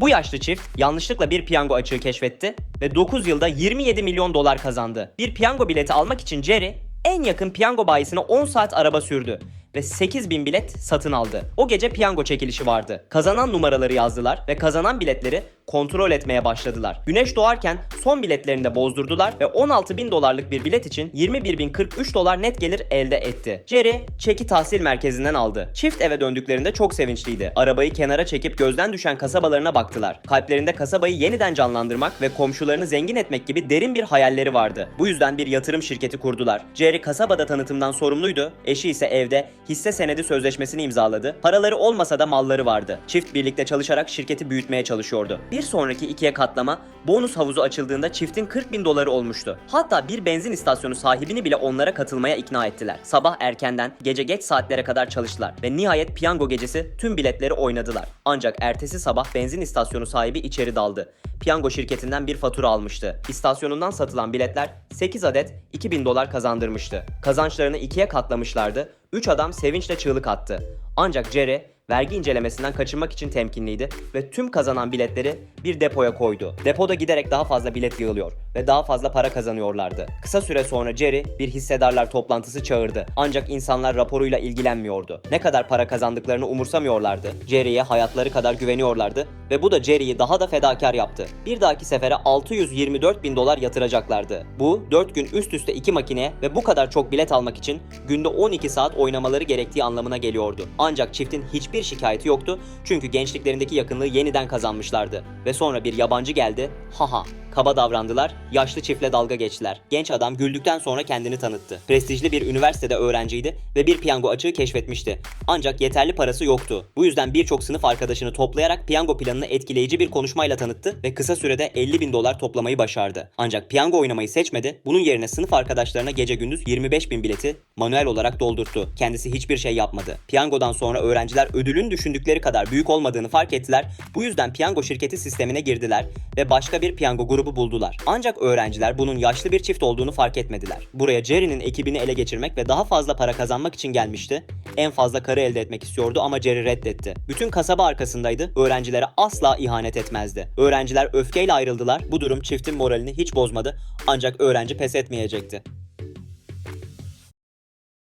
Bu yaşlı çift yanlışlıkla bir piyango açığı keşfetti ve 9 yılda 27 milyon dolar kazandı. Bir piyango bileti almak için Jerry en yakın piyango bayisine 10 saat araba sürdü ve 8000 bilet satın aldı. O gece piyango çekilişi vardı. Kazanan numaraları yazdılar ve kazanan biletleri kontrol etmeye başladılar. Güneş doğarken son biletlerini de bozdurdular ve 16 bin dolarlık bir bilet için 21.043 dolar net gelir elde etti. Jerry çeki tahsil merkezinden aldı. Çift eve döndüklerinde çok sevinçliydi. Arabayı kenara çekip gözden düşen kasabalarına baktılar. Kalplerinde kasabayı yeniden canlandırmak ve komşularını zengin etmek gibi derin bir hayalleri vardı. Bu yüzden bir yatırım şirketi kurdular. Jerry kasabada tanıtımdan sorumluydu. Eşi ise evde hisse senedi sözleşmesini imzaladı. Paraları olmasa da malları vardı. Çift birlikte çalışarak şirketi büyütmeye çalışıyordu. Bir sonraki ikiye katlama bonus havuzu açıldığında çiftin 40 bin doları olmuştu. Hatta bir benzin istasyonu sahibini bile onlara katılmaya ikna ettiler. Sabah erkenden gece geç saatlere kadar çalıştılar ve nihayet piyango gecesi tüm biletleri oynadılar. Ancak ertesi sabah benzin istasyonu sahibi içeri daldı. Piyango şirketinden bir fatura almıştı. İstasyonundan satılan biletler 8 adet 2000 dolar kazandırmıştı. Kazançlarını ikiye katlamışlardı. 3 adam sevinçle çığlık attı. Ancak Jerry vergi incelemesinden kaçınmak için temkinliydi ve tüm kazanan biletleri bir depoya koydu. Depoda giderek daha fazla bilet yığılıyor ve daha fazla para kazanıyorlardı. Kısa süre sonra Jerry bir hissedarlar toplantısı çağırdı. Ancak insanlar raporuyla ilgilenmiyordu. Ne kadar para kazandıklarını umursamıyorlardı. Jerry'ye hayatları kadar güveniyorlardı ve bu da Jerry'yi daha da fedakar yaptı. Bir dahaki sefere 624 bin dolar yatıracaklardı. Bu 4 gün üst üste iki makineye ve bu kadar çok bilet almak için günde 12 saat oynamaları gerektiği anlamına geliyordu. Ancak çiftin hiçbir şikayeti yoktu çünkü gençliklerindeki yakınlığı yeniden kazanmışlardı. Ve sonra bir yabancı geldi. Haha Kaba davrandılar, yaşlı çiftle dalga geçtiler. Genç adam güldükten sonra kendini tanıttı. Prestijli bir üniversitede öğrenciydi ve bir piyango açığı keşfetmişti. Ancak yeterli parası yoktu. Bu yüzden birçok sınıf arkadaşını toplayarak piyango planını etkileyici bir konuşmayla tanıttı ve kısa sürede 50 bin dolar toplamayı başardı. Ancak piyango oynamayı seçmedi, bunun yerine sınıf arkadaşlarına gece gündüz 25 bin bileti manuel olarak doldurttu. Kendisi hiçbir şey yapmadı. Piyangodan sonra öğrenciler ödülün düşündükleri kadar büyük olmadığını fark ettiler. Bu yüzden piyango şirketi sistemine girdiler ve başka bir piyango grubu buldular. Ancak öğrenciler bunun yaşlı bir çift olduğunu fark etmediler. Buraya Jerry'nin ekibini ele geçirmek ve daha fazla para kazanmak için gelmişti. En fazla karı elde etmek istiyordu ama Jerry reddetti. Bütün kasaba arkasındaydı. Öğrencilere asla ihanet etmezdi. Öğrenciler öfkeyle ayrıldılar. Bu durum çiftin moralini hiç bozmadı. Ancak öğrenci pes etmeyecekti.